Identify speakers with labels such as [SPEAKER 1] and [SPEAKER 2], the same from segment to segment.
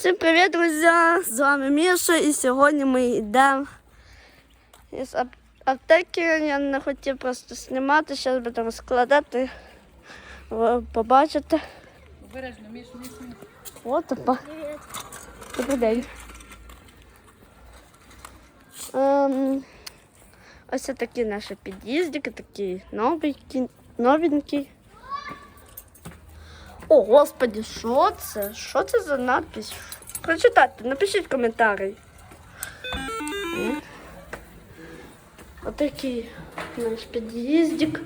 [SPEAKER 1] Всім привіт, друзі! З вами Міша і сьогодні ми йдемо ап- аптеки. Я не хотів просто знімати, зараз буду розкладати. Ви побачите.
[SPEAKER 2] Обережно, Міш, Міш, Міш.
[SPEAKER 1] От опа. Добрий день. Ем, ось такі наші під'їздики, такі новенькі. новенькі. О, господи, що це? Що це за надпись? Прочитайте, напишіть коментарі. Отакий наш під'їздик.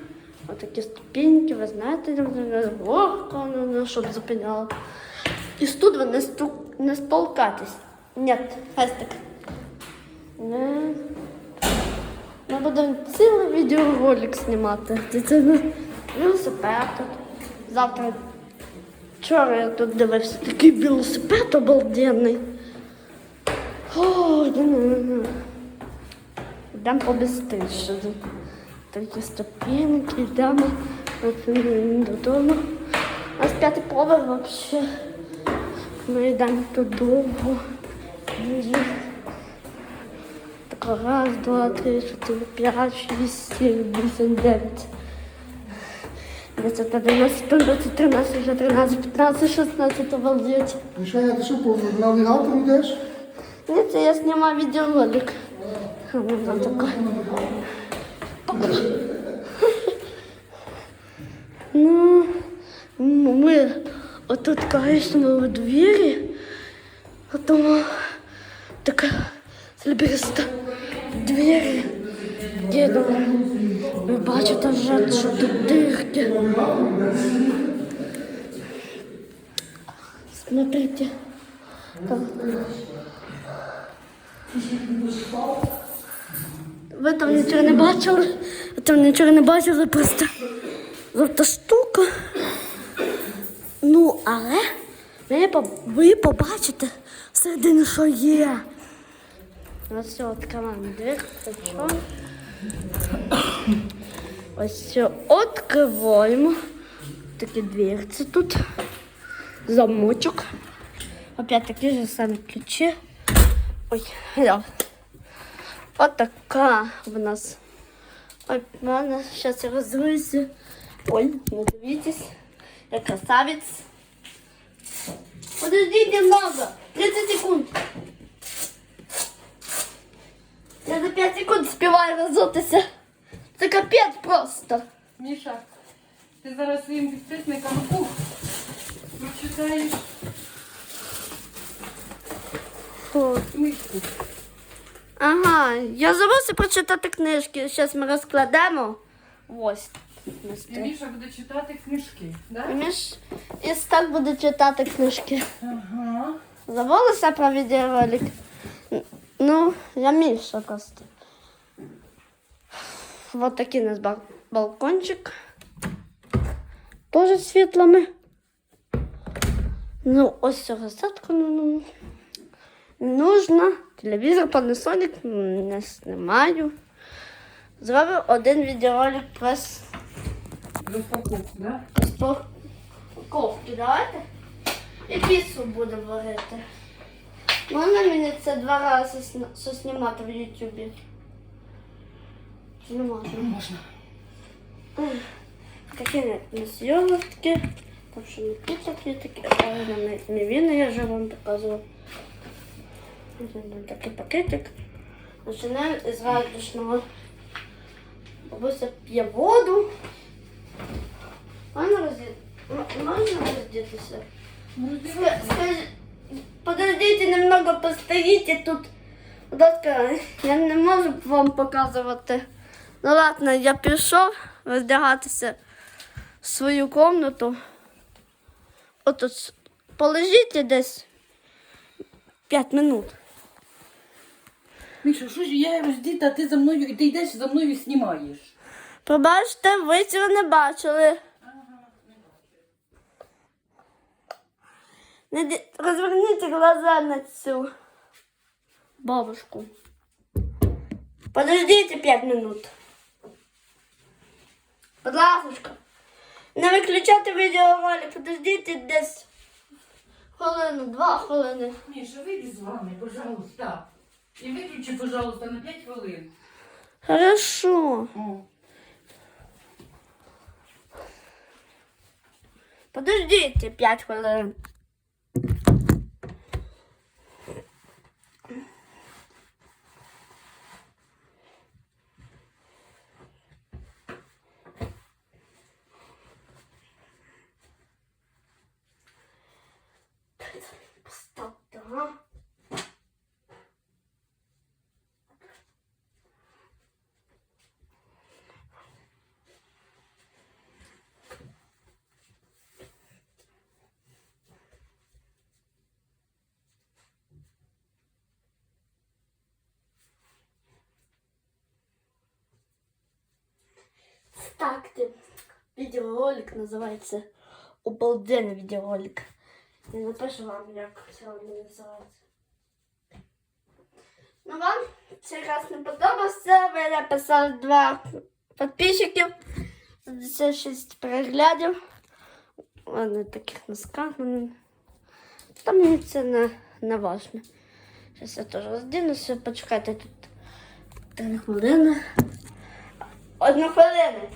[SPEAKER 1] Отакі ступеньки, ви знаєте, горка, ну, щоб зупиняла. І тут ви не, сту... не сполкатись. Ні, Хестик. Не. Ми будемо цілий відеоролик знімати. Ну, велосипед тут. Завтра. Вчора я тут дивився такий велосипед обалденний. О, Йдемо побистріше. Такі ступеньки, йдемо додому. У нас п'ятий поверх взагалі. Ми йдемо довго. Так, раз, два, три, чотири, п'ять, шість, сім, вісім, дев'ять. 10, 11, 12, 13, вже 13, 15, 16, обалдеть.
[SPEAKER 3] Мішаня, ти що по навігатору йдеш?
[SPEAKER 1] Ні, це я знімаю відеоролик. А вона така. Ну, м- ми отут, конечно, у двері, а тому така слібіста двері. Діду, ви Бачите вже, що тут дирки. Смотрите. Там. Ви там нічого не бачили? Ви там нічого не бачили, просто жовта штука. Ну, але ви, по- ви побачите всередині, що є. Ось. Це що? Ось все, відкриваємо. Такі дверці тут. Замочок. Опять такі ж самі ключі. Ой, да. От така в нас. Ой, в мене зараз я розруюся. Ой, не дивіться. Я красавець. Подождіть немного. 30 секунд. Я за 5 секунд співаю розутися. Капець просто.
[SPEAKER 2] Міша, ти зараз своїм підписникам ух, прочитаєш книжку.
[SPEAKER 1] Ага, я забувся прочитати книжки. Зараз ми розкладемо. Ось.
[SPEAKER 2] І. Міша буде читати книжки. Да?
[SPEAKER 1] Міш і так буде читати книжки.
[SPEAKER 2] Ага.
[SPEAKER 1] Забулася про відеоролик? Ну, я Міша просто. Вот такий у нас бал- балкончик. Тоже світлими. Ну, ось цю розсадку ну, ну, нужно. Телевізор Panasonic не знімаю. Зробив один відеоролик про
[SPEAKER 2] да?
[SPEAKER 1] Ковки давайте. І піцу будемо варити. Можна мені це два рази соснімати в Ютубі? Чи не можна?
[SPEAKER 2] Можна.
[SPEAKER 1] Ой, Такі у нас йогуртки. Там що не піца є такі, але не, не він, я вже вам показував. Ось там Такий пакетик. Починаємо із радушного. Бабуся п'є воду. Можна розді... м- Можна роздітися? Ска- скажи- Подождите немного, постоїте тут. Будь ласка, я не можу вам показувати. Ну ладно, я пішов роздягатися в свою комнату. С- полежіть десь 5 минут.
[SPEAKER 2] Міша, що ж я роздіта, а ти за мною, і ти йдеш за мною і знімаєш.
[SPEAKER 1] Пробачте, ви цього не бачили. Не Розверніть глаза на цю бабушку. Подождите пять минут. Будь ласочка. Не виключати відеоролик, подождите десь Хвилину, два хвилини.
[SPEAKER 2] Міша, вийди з вами, пожалуйста. І виключи, пожалуйста, на 5 хвилин.
[SPEAKER 1] Хорошо.
[SPEAKER 2] О.
[SPEAKER 1] Подождите пять хвилин. Поставте, ага. Ставьте. Видеоролик называется Обалденный видеоролик. Я напишу вам, як сьогодні називається. Ну вам цей раз не подобався. Ви написали два підписчиків. 56 переглядів. Вони таких носках. Та мені це не, не важно. Зараз я теж роздінуся, почекайте тут три хвилини. Одну хвилину.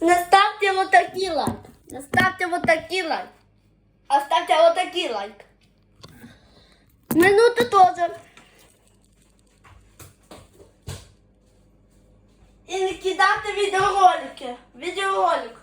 [SPEAKER 1] Наставьте вот такие лайк. Наставьте вот такие лайк. Оставьте вот такие лайк. Минуты тоже. И не кидайте видеоролики. Видеоролик.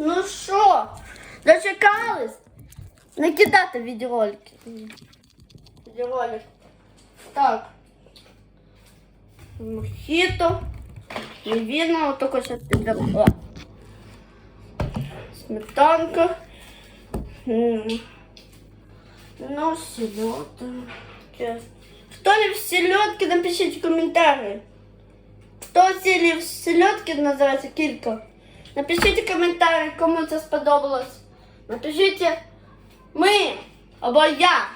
[SPEAKER 1] Ну що, дочекались? Не кидати відеоролики. Відеоролик. Так. Мохіто. Невинно, вот только сейчас підберу. Сметанка. М. Ну, селедка. Кто ли в селедке, напишите комментарии. Хто сілі в селедки називається кілька? Напишіть коментарі, кому це сподобалось. Напишіть ми або я.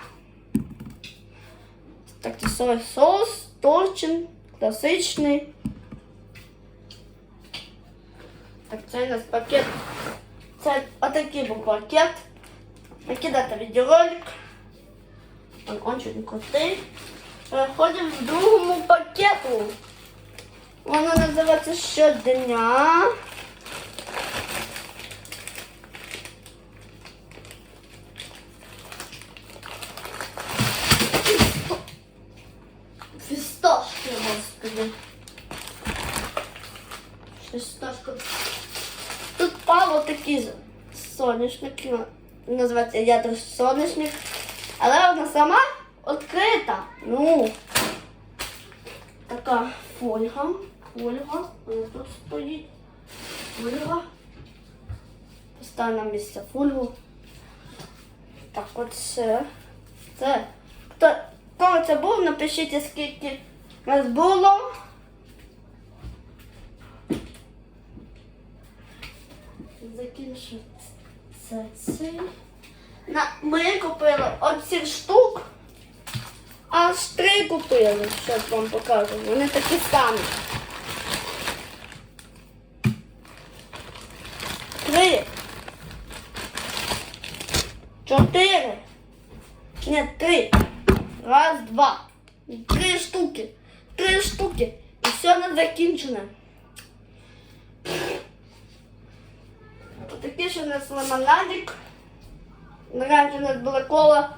[SPEAKER 1] Так, це соєвий соус, торчин, класичний. Так, це у нас пакет. Це отакий був пакет. Накидати відеоролик. Он очень крутий. Переходимо в другому пакету. Воно називається щодня. Фісташки, господи. Фісташка. Тут пало такі соняшники. Називається ядер соняшник. Але вона сама відкрита. Ну. Така фольга. Фольга. Вона тут стоїть. Фольга. Поставимо на місце фольгу. Так, от це. Хто, хто це був, напишіть, скільки вас було. Закінчу це цей. На, ми купили цих штук. Аж три купили, зараз вам покажу. Вони такі самі. Три. Чотири. Ні, три. Раз, два. Три штуки. Три штуки. І все не закінчене. Ще у нас лимонадик. Раніше у нас була кола.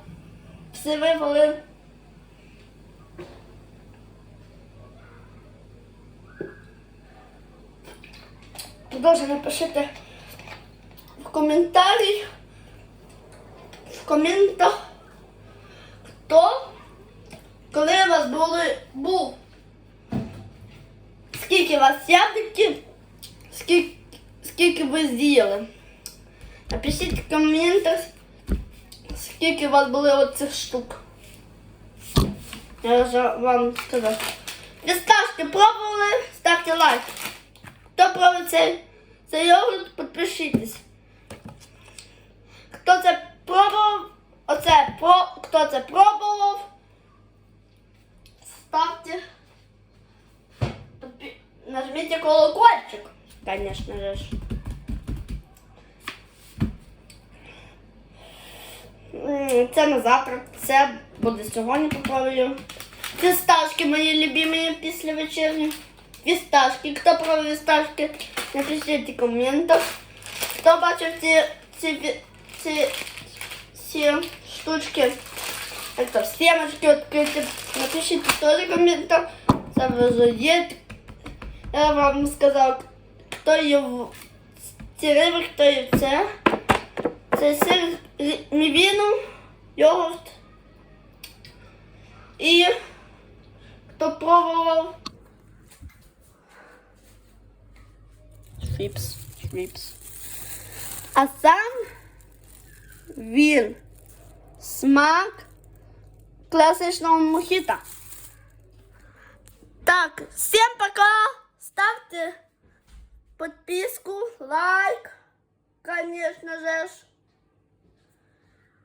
[SPEAKER 1] Всі вивели. Тоже напишите в коментарі. В коментах, хто, коли у вас були, був, скільки у вас яблуків, скільки, скільки ви з'їли. Напишіть в коментах, скільки у вас були оцих штук. Я вже вам сказав. Фісташки пробували, ставте лайк. Хто пробує цей, цей йогурт, підпишітесь. Хто це пробував, оце про, хто це пробував, ставте, нажміть колокольчик, звісно ж. Це на завтра, це буде сьогодні попробую. Фісташки мої любимі після вечірні. Фісташки. Хто пробував фісташки, напишіть в коментах. Хто бачив ці, ці, ці, ці штучки, это семечки відкриті, напишіть теж в коментах. Це вже є. Я вам сказав, хто є в ці риби, хто є це. Це сир мівіну, йогурт. І хто пробував Шріпс. Шріпс. А сам він смак класичного мохіта. Так, всім пока. Ставте подписку, лайк, конечно же.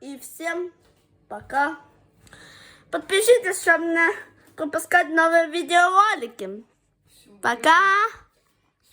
[SPEAKER 1] И всем пока. Подпишитесь, чтобы не пропускать новые видеоролики. Пока.